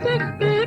Tick, tick.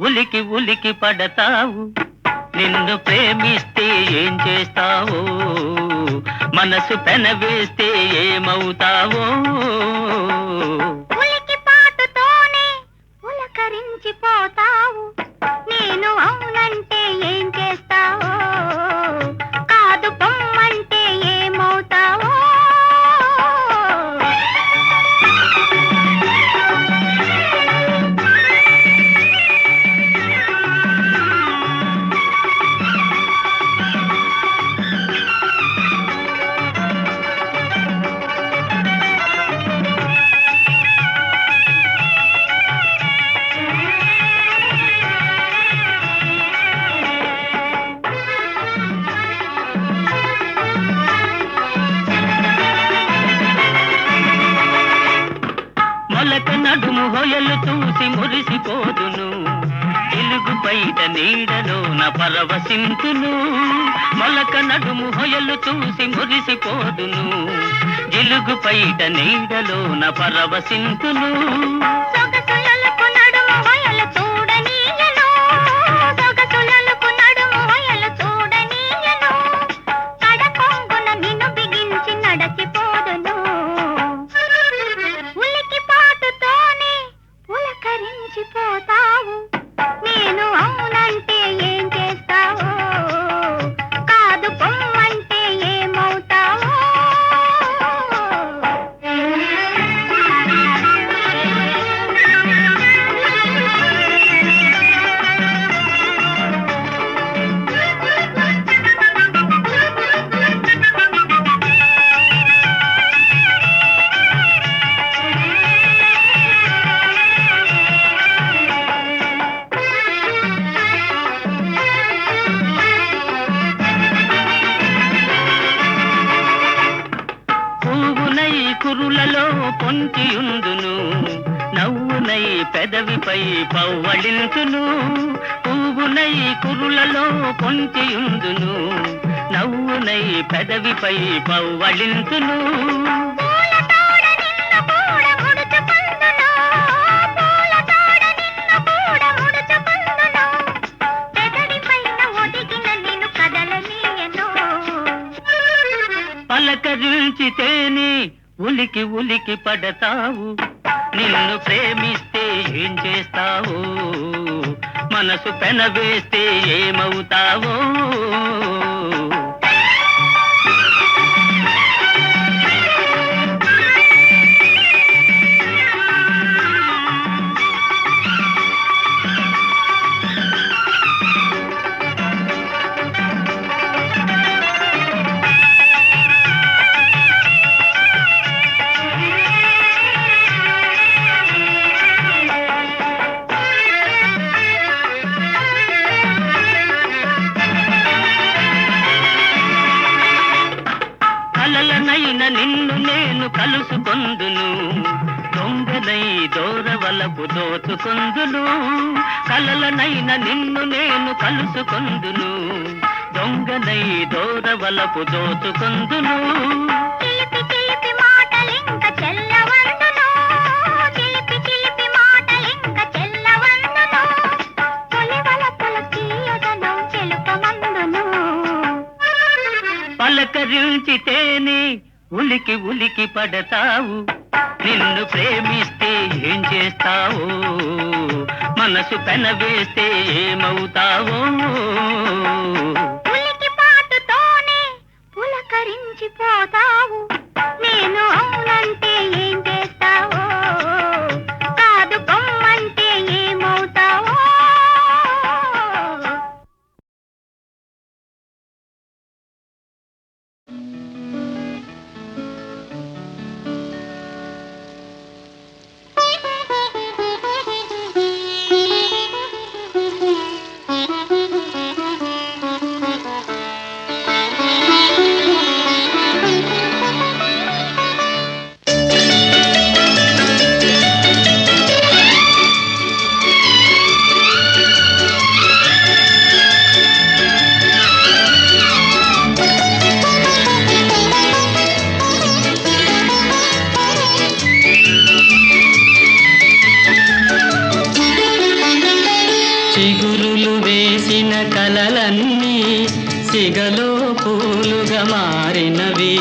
ఉలికి ఉలికి పడతావు. నిన్ను ప్రేమిస్తే ఏం చేస్తావో? మనసు పెనవేస్తే ఏమవుతావో? ఉలికి పాటుతోనే ఉలకరించిపోతావు నేను అవునంటే ఏం చేస్తావో? నిన్ను చూసి మురిసిపోదును. జిలుగు పైట నీడలోన పరవశింతును. నిన్ను కదలనీయను. పలకరించితేనే ఉలికి ఉలికి పడతావు. నిన్ను ప్రేమిస్తే ఏం చేస్తావు? మనసు పెనవేస్తే ఏమవుతావో? దోరవలపు దోచుకొందును కలలనైన నిన్ను నేను కలుసుకొందును. దొంగనై దోరవలపు దోచుకొందును పలకరించితేనే ఉలికి ఉలికి పడతావు. నిన్ను ప్రేమిస్తే ఏం చేస్తావో? మనసు పెనవేస్తే ఏమవుతావో? ఉలికి పాటుతోనే పులకరించిపోతావు. నేను పూలన్నీ సిగలో పూలుగా మారినవి.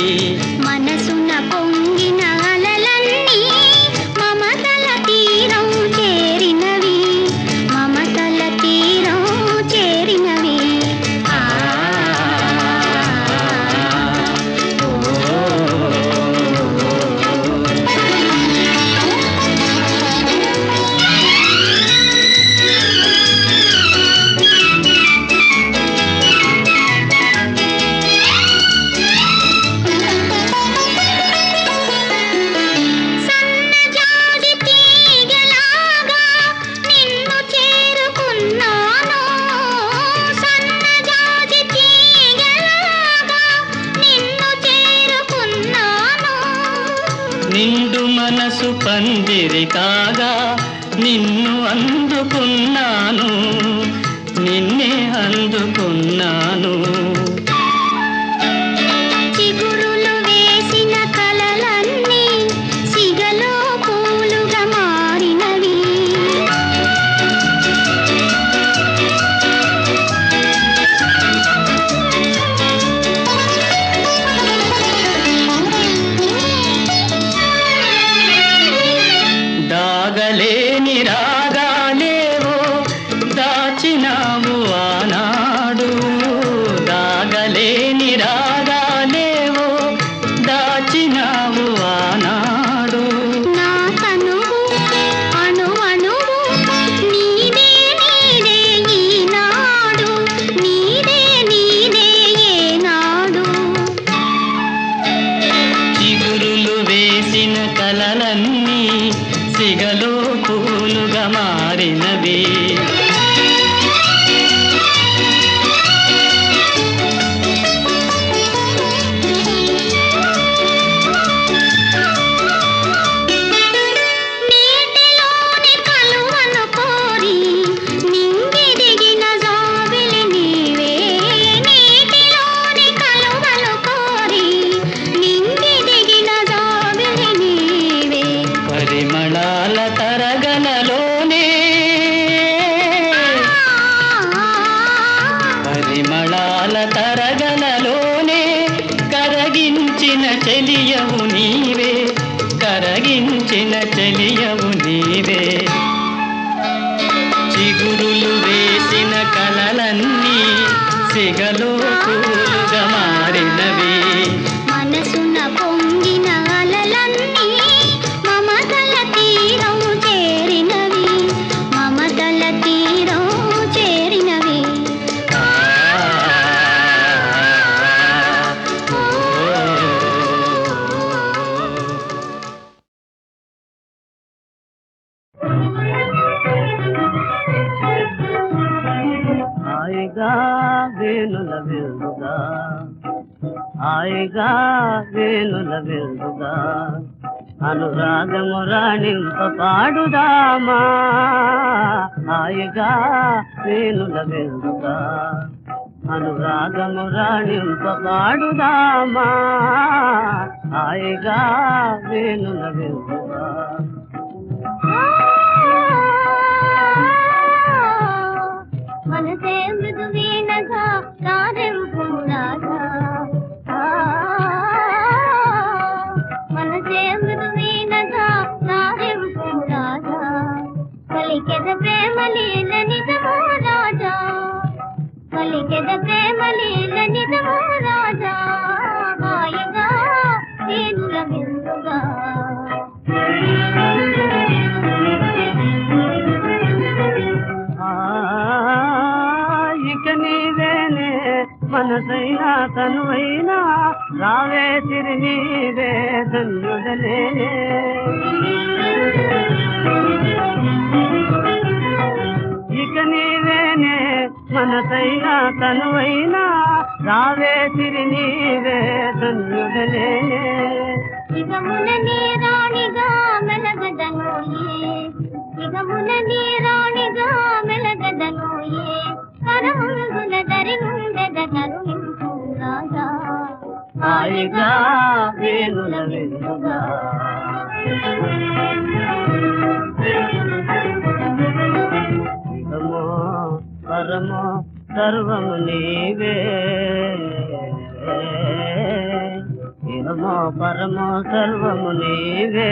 కరగించిన చలియవు నీవే. చిగురులు వేసిన కలలన్నీ సిగలో వేణుల విందుగా హాయిగా వేణుల విందుగా అనురాగము రాణింప పాడుదామా. హాయిగా వేణుల విందుగా అనురాగము రాణింప పాడుదామా. హాయిగా వేణుల విందుగా మనసే మృదు వీణగా కారెంపు రాగా వీణగా కారెంపు రాగా పలికెద ప్రేమ లీల నిజమో రాజా పలికెద ప్రేమ లీల నిజమో రాజా. మనసైనా తనువైనా రావే తిరి నీవే ఇక నీవేనే మనసైనా తనువైనా రావే తిరి నీవే ధన్యుడలేనే ఇగమున మెలగదనోయే. ఇగమున మెలగదనోయే. దరి హాయిగా వేణుల వెలుగా పరమో పరమో సర్వము నీవే. ఇహమో పరమో సర్వము నీవే.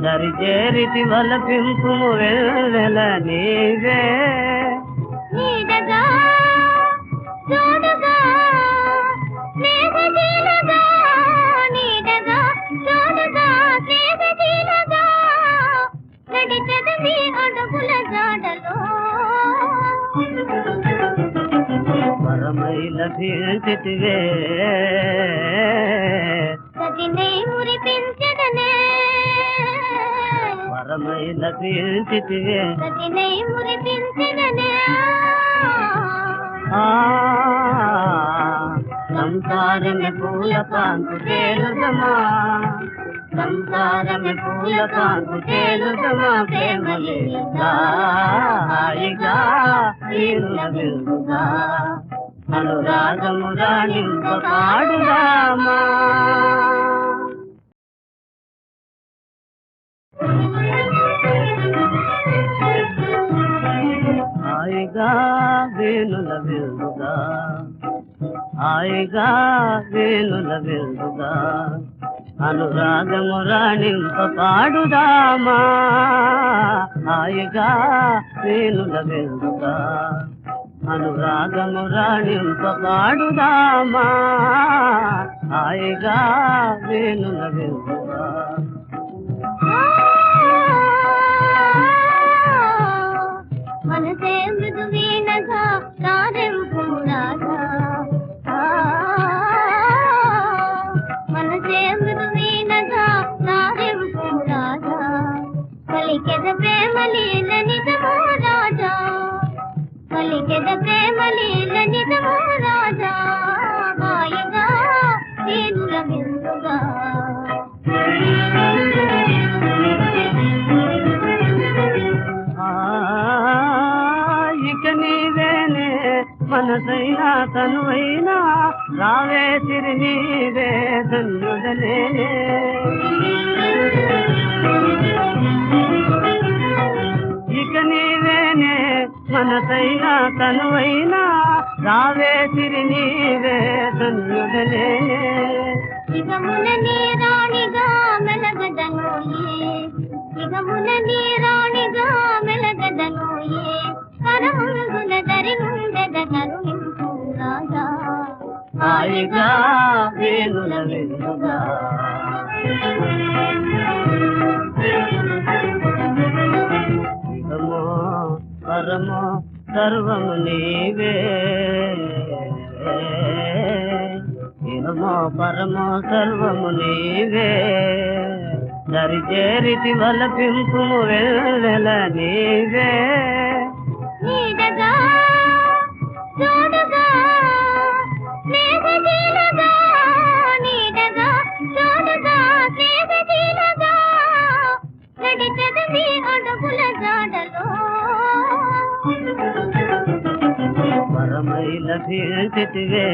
దరిచేరిటి వల వెళ్ళ నీవే. సంసారమే పూల తేలుదమా సంసారమే పూల విందుగా అనురాగము రాణింప పాడుదామా? హాయిగా వేణుల విందుగా హాయిగా వేణుల విందుగా అనురాగము రాణింప పాడుదామా. హాయిగా వేణుల విందుగా అనురాగము రాణింప పాడుదామా. హాయిగా వేణుల విందుగా మనసే మృదు వీణగా తారెంపు రాగా మనసే మృదు వీణగా తారెంపు రాగా పలికెద ప్రేమ లీల నిజమో రాజా? పలికెద ప్రేమ లీల నిజమో మనసైనా తనువైనా రావే తిరి నీవే ధన్యుడనే ఇక నీవేనే మనసైనా తనువైనా రావే తిరి నీవే ధన్యుడనే ఇగమున నీరాణిగా మెలగదనోయే. ఇగమున నీరాణిగా మెలగదనోయే. కరముందుల దరి నుండెద కరుణింపు రాజా హాయిగా వేణుల వెలుగా పరమో సర్వము నీవే. శివమో పరమో సర్వము నీవే. దరిచేరిటి వల పింపుము నీవే. తోడుగా స్నేహశీలగా నీడగా తోడుగా స్నేహశీలగా నడిచెదవి అడుగుల జాడలో. పరమై లభించితివే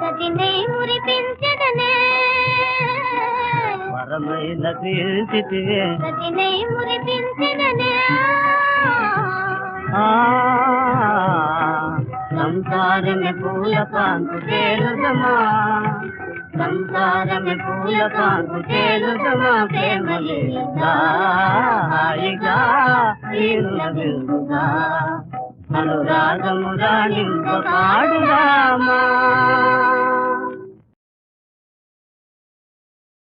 సతినై మురిపించదనే పరమై లభించితివే సతినై మురిపించదనే ఆ సంసారమే పూల పాంపు తేలుదమా సంసారమే పూల పాంపు తేలుదమా ప్రేమ లీలగా హాయిగా తీరుల విందుగా అనురాగము రాణింప పాడుదామా.